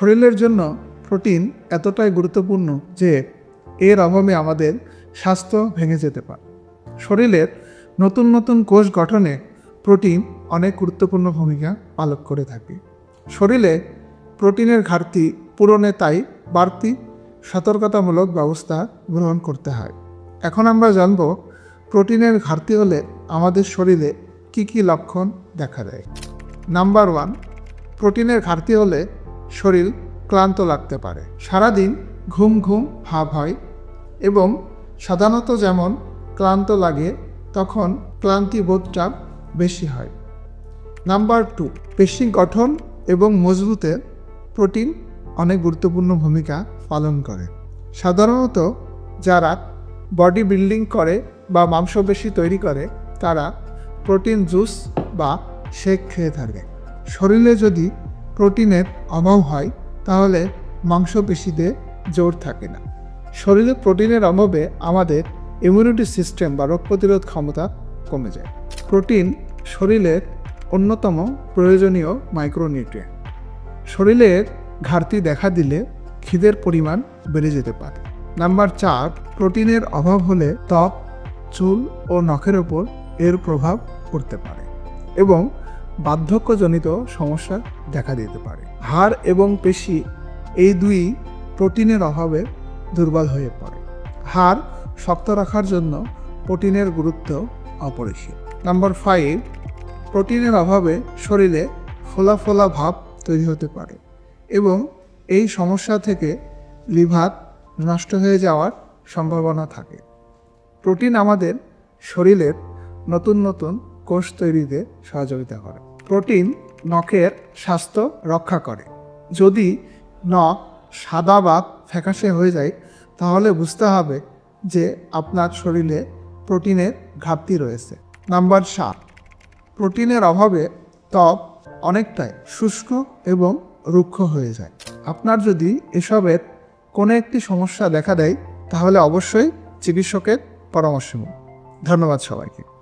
শরীরের জন্য প্রোটিন এতটাই গুরুত্বপূর্ণ যে এর অভাবে আমাদের স্বাস্থ্য ভেঙে যেতে পারে। শরীরের নতুন নতুন কোষ গঠনে প্রোটিন অনেক গুরুত্বপূর্ণ ভূমিকা পালন করে থাকে। শরীরে প্রোটিনের ঘাটতি পূরণে তাই বাড়তি সতর্কতামূলক ব্যবস্থা গ্রহণ করতে হয়। এখন আমরা জানব প্রোটিনের ঘাটতি হলে আমাদের শরীরে কি কি লক্ষণ দেখা দেয়। নাম্বার ওয়ান, প্রোটিনের ঘাটতি হলে শরীর ক্লান্ত লাগতে পারে। সারাদিন ঘুম ঘুম ভাব হয় এবং সাধারণত যেমন ক্লান্ত লাগে, তখন ক্লান্তি বোধটা বেশি হয়। নাম্বার টু, পেশি গঠন এবং মজবুতে প্রোটিন অনেক গুরুত্বপূর্ণ ভূমিকা পালন করে। সাধারণত যারা বডি বিল্ডিং করে বা মাংসপেশি তৈরি করে, তারা প্রোটিন জুস বা শেক খেয়ে থাকে। শরীরে যদি প্রোটিনের অভাব হয়, তাহলে মাংসপেশিতে জোর থাকে না। শরীরে প্রোটিনের অভাবে আমাদের ইমিউনিটি সিস্টেম বা রোগ প্রতিরোধ ক্ষমতা কমে যায়। প্রোটিন শরীরের অন্যতম প্রয়োজনীয় মাইক্রোনিউট্রিয়েন্ট শরীরের ঘাটতি দেখা দিলে খিদের পরিমাণ বেড়ে যেতে পারে। নাম্বার চার, প্রোটিনের অভাব হলে ত্বক, চুল ও নখের ওপর এর প্রভাব পড়তে পারে এবং বার্ধক্যজনিত সমস্যা দেখা দিতে পারে। হাড় এবং পেশি এই দুই প্রোটিনের অভাবে দুর্বল হয়ে পড়ে। হাড় শক্ত রাখার জন্য প্রোটিনের গুরুত্ব অপরিসীম। নাম্বার ফাইভ প্রোটিনের অভাবে শরীরে ফোলা ফোলা ভাব তৈরি হতে পারে এবং এই সমস্যা থেকে লিভার নষ্ট হয়ে যাওয়ার সম্ভাবনা থাকে। প্রোটিন আমাদের শরীরের নতুন নতুন কোষ তৈরিতে সহযোগিতা করে। প্রোটিন নখের স্বাস্থ্য রক্ষা করে। যদি নখ সাদা বা ফ্যাকাশে হয়ে যায়, তাহলে বুঝতে হবে যে আপনার শরীরে প্রোটিনের ঘাটতি রয়েছে। নাম্বার সাত, প্রোটিনের অভাবে ত্বক অনেকটাই শুষ্ক এবং রুক্ষ হয়ে যায়। আপনার যদি এসবের কোনো একটি সমস্যা দেখা দেয়, তাহলে অবশ্যই চিকিৎসকের পরামর্শ নিন। ধন্যবাদ সবাইকে।